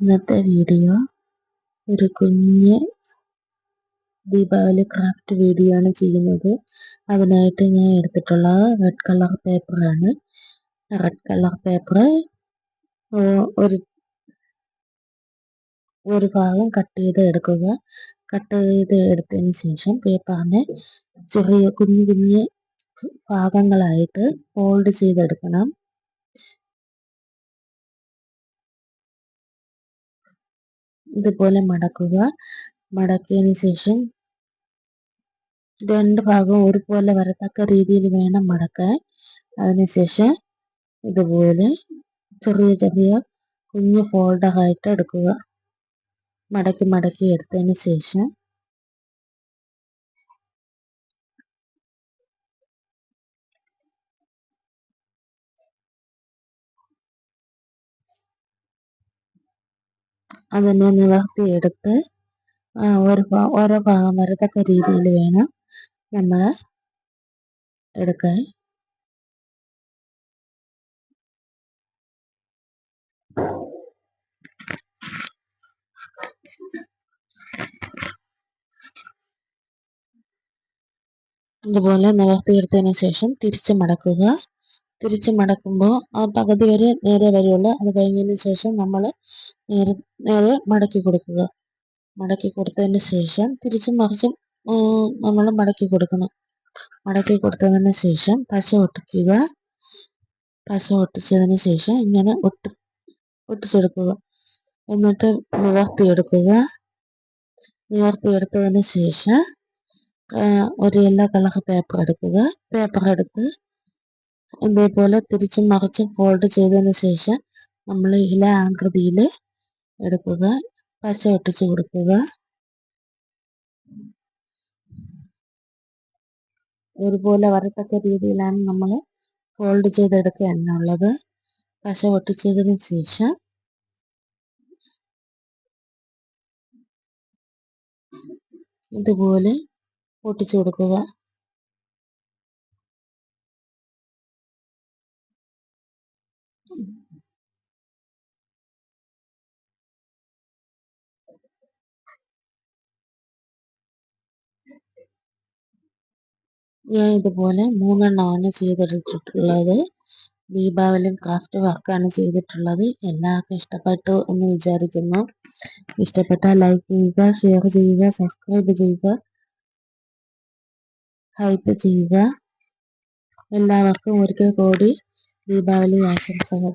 ഇന്നത്തെ വീഡിയോ ഒരു കുഞ്ഞ് ദീപാവലി ക്രാഫ്റ്റ് വീഡിയോ ആണ് ചെയ്യുന്നത്. അതിനായിട്ട് ഞാൻ എടുത്തിട്ടുള്ള റെഡ് കളർ പേപ്പറാണ് റെഡ് കളർ പേപ്പർ ഒരു ഒരു ഭാഗം കട്ട് ചെയ്ത് എടുക്കുക. കട്ട് ചെയ്ത് എടുത്തതിന് ശേഷം പേപ്പറിനെ ചെറിയ കുഞ്ഞു കുഞ്ഞ് ഭാഗങ്ങളായിട്ട് ഫോൾഡ് ചെയ്തെടുക്കണം. ഇതുപോലെ മടക്കുക. മടക്കിയതിന് ശേഷം രണ്ട് ഭാഗവും ഒരുപോലെ വരത്തക്ക രീതിയിൽ വേണം മടക്കാൻ. അതിനുശേഷം ഇതുപോലെ ചെറിയ ചെറിയ കുഞ്ഞു ഫോൾഡറായിട്ട് എടുക്കുക. മടക്കി മടക്കി എടുത്തതിന് ശേഷം അതിനെ നിവർത്തിയെടുത്ത് ഒരു ഓരോ ഭാഗം വരത്തക്ക രീതിയിൽ വേണം നമ്മൾ എടുക്കാൻ. ഇതുപോലെ നിവർത്തിയെടുത്തതിന് ശേഷം തിരിച്ച് മടക്കുക. തിരിച്ച് മടക്കുമ്പോൾ ആ പകുതി വരെ നേരെ വരികയുള്ളൂ അത് കഴിഞ്ഞതിന് ശേഷം നമ്മൾ നേരെ നേരെ മടക്കി കൊടുക്കുക. മടക്കി കൊടുത്തതിന് ശേഷം തിരിച്ചും മറിച്ചും നമ്മൾ മടക്കി കൊടുക്കണം. മടക്കി കൊടുത്തതിന് ശേഷം പശ ഒട്ടിക്കുക. പശ ഒട്ടിച്ചതിന് ശേഷം ഇങ്ങനെ ഒട്ടി ഒട്ടിച്ചെടുക്കുക. എന്നിട്ട് നിവർത്തിയെടുക്കുക. നിവർത്തിയെടുത്തതിന് ശേഷം ഒരു യെല്ലോ കളർ പേപ്പർ എടുക്കുക. പേപ്പർ എടുത്ത് ഇതേപോലെ തിരിച്ചും മറിച്ചും ഫോൾഡ് ചെയ്തതിന് ശേഷം നമ്മൾ ഇല ആകൃതിയിൽ എടുക്കുക പശ ഒട്ടിച്ച് കൊടുക്കുക. ഒരുപോലെ വരത്തക്ക രീതിയിലാണ് നമ്മൾ ഫോൾഡ് ചെയ്തെടുക്കുക എന്നുള്ളത്. പശ ഒട്ടിച്ചതിന് ശേഷം ഇതുപോലെ ഒട്ടിച്ചു കൊടുക്കുക. ഞാൻ ഇതുപോലെ മൂന്നെണ്ണമാണ് ചെയ്തെടുത്തിട്ടുള്ളത്. ദീപാവലിയും ക്രാഫ്റ്റ് വർക്കാണ് ചെയ്തിട്ടുള്ളത്. എല്ലാവർക്കും ഇഷ്ടപ്പെട്ടു എന്ന് വിചാരിക്കുന്നു. ഇഷ്ടപ്പെട്ടാൽ ലൈക്ക് ചെയ്യുക ഷെയർ ചെയ്യുക സബ്സ്ക്രൈബ് ചെയ്യുക ഹൈപ്പ് ചെയ്യുക. എല്ലാവർക്കും ഒരിക്കൽ കൂടി ദീപാവലി ആശംസകൾ.